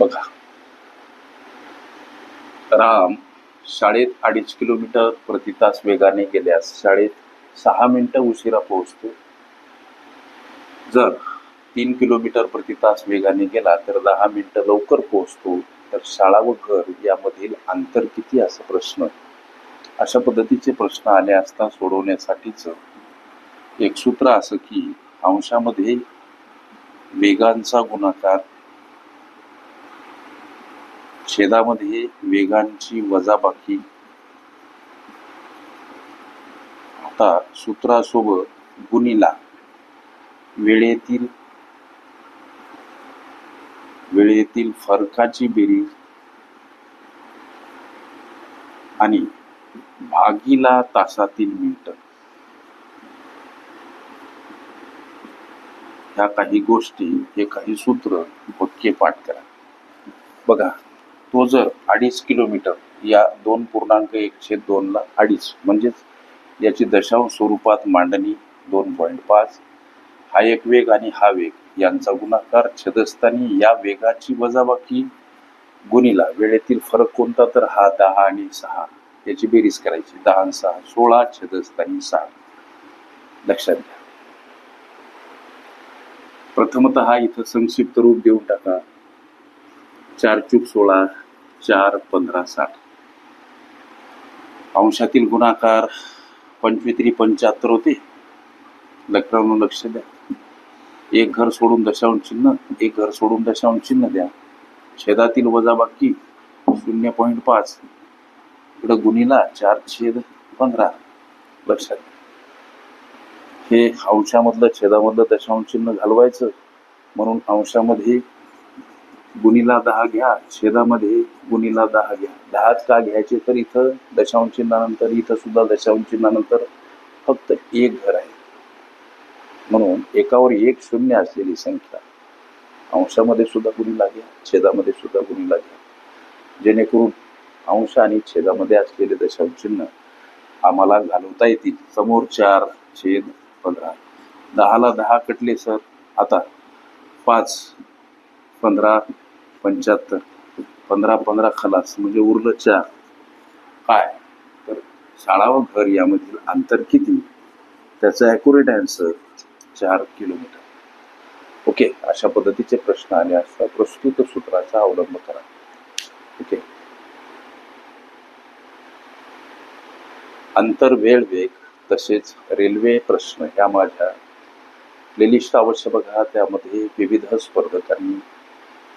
बघा. राम शाळेत अडीच किलोमीटर प्रति तास वेगाने गेल्यास शाळेत सहा मिनिटं उशिरा पोहोचतो. जर तीन किलोमीटर प्रति तास वेगाने गेला तर दहा मिनिटं लवकर पोहोचतो. तर शाळा व घर यामधील अंतर किती असा प्रश्न. अशा पद्धतीचे प्रश्न आले असता सोडवण्यासाठीच एक सूत्र असं की अंशामध्ये वेगांचा गुणाकार छेदामध्ये वेगांची वजाबाकी. आता सूत्रासोबत गुणीला वेळेतील वेळेतील फरकाची बेरीज आणि भागीला तासातील मिनिट. ह्या काही गोष्टी हे काही सूत्र वाक्य पाठ करा. बघा. तो जर अडीच किलोमीटर या दोन पूर्णांक एकशे दोनला अडीच म्हणजेच याची दशांश स्वरूपात मांडणी दोन पॉईंट पाच हा एक वेग आणि हा वेग यांचा गुणाकार छेदस्थानी या वेगाची वजाबाकी गुणीला वेळेतील फरक कोणता तर हा दहा आणि सहा. याची बेरीज करायची. दहा आणि सहा सोळा छेदस्थानी सहा. लक्षात घ्या. प्रथमत इथं संक्षिप्त रूप देऊन टाका. चार चूक सोळा चार पंधरा साठ. अंशातील गुणाकार पंचवीत्री पंच्याहत्तर होते. लेकरांनो लक्ष द्या. एक घर सोडून दशांश चिन्ह एक घर सोडून दशांश चिन्ह द्या. छेदातील वजाबाकी शून्य पॉईंट पाच. इकडं गुणीला चार छेद पंधरा. लक्षात हे अंशामधलं छेदामधलं दशांश चिन्ह घालवायचं. म्हणून अंशामध्ये गुणीला दहा घ्या छेदामध्ये गुणीला दहा घ्या. दहाच का घ्यायचे तर इथं दशांश चिन्हानंतर इथं सुद्धा दशांश चिन्हानंतर फक्त एक घर आहे. म्हणून एकावर एक शून्य असलेली संख्या अंशामध्ये सुद्धा गुणीला घ्या छेदामध्ये सुद्धा गुणीला घ्या. जेणेकरून अंश आणि छेदामध्ये असलेले दशांश चिन्ह आम्हाला घालवता येतील. समोर चार छेद पंधरा. दहाला दहा कटले सर. आता पाच पंधरा पंच्याहत्तर पंधरा पंधरा खलास म्हणजे उरलं चार. काय? तर शाळा व घर यामधील अंतर किती? त्याचा ॲक्युरेट आन्सर चार किलोमीटर ओके अशा पद्धतीचे प्रश्न आले असता प्रस्तुत सूत्राचा अवलंब करा. ओके अंतर वेळ वेग तसेच रेल्वे प्रश्न ह्या माझ्या प्लेलिस्ट अवश्य बघा. त्यामध्ये विविध स्पर्धकांनी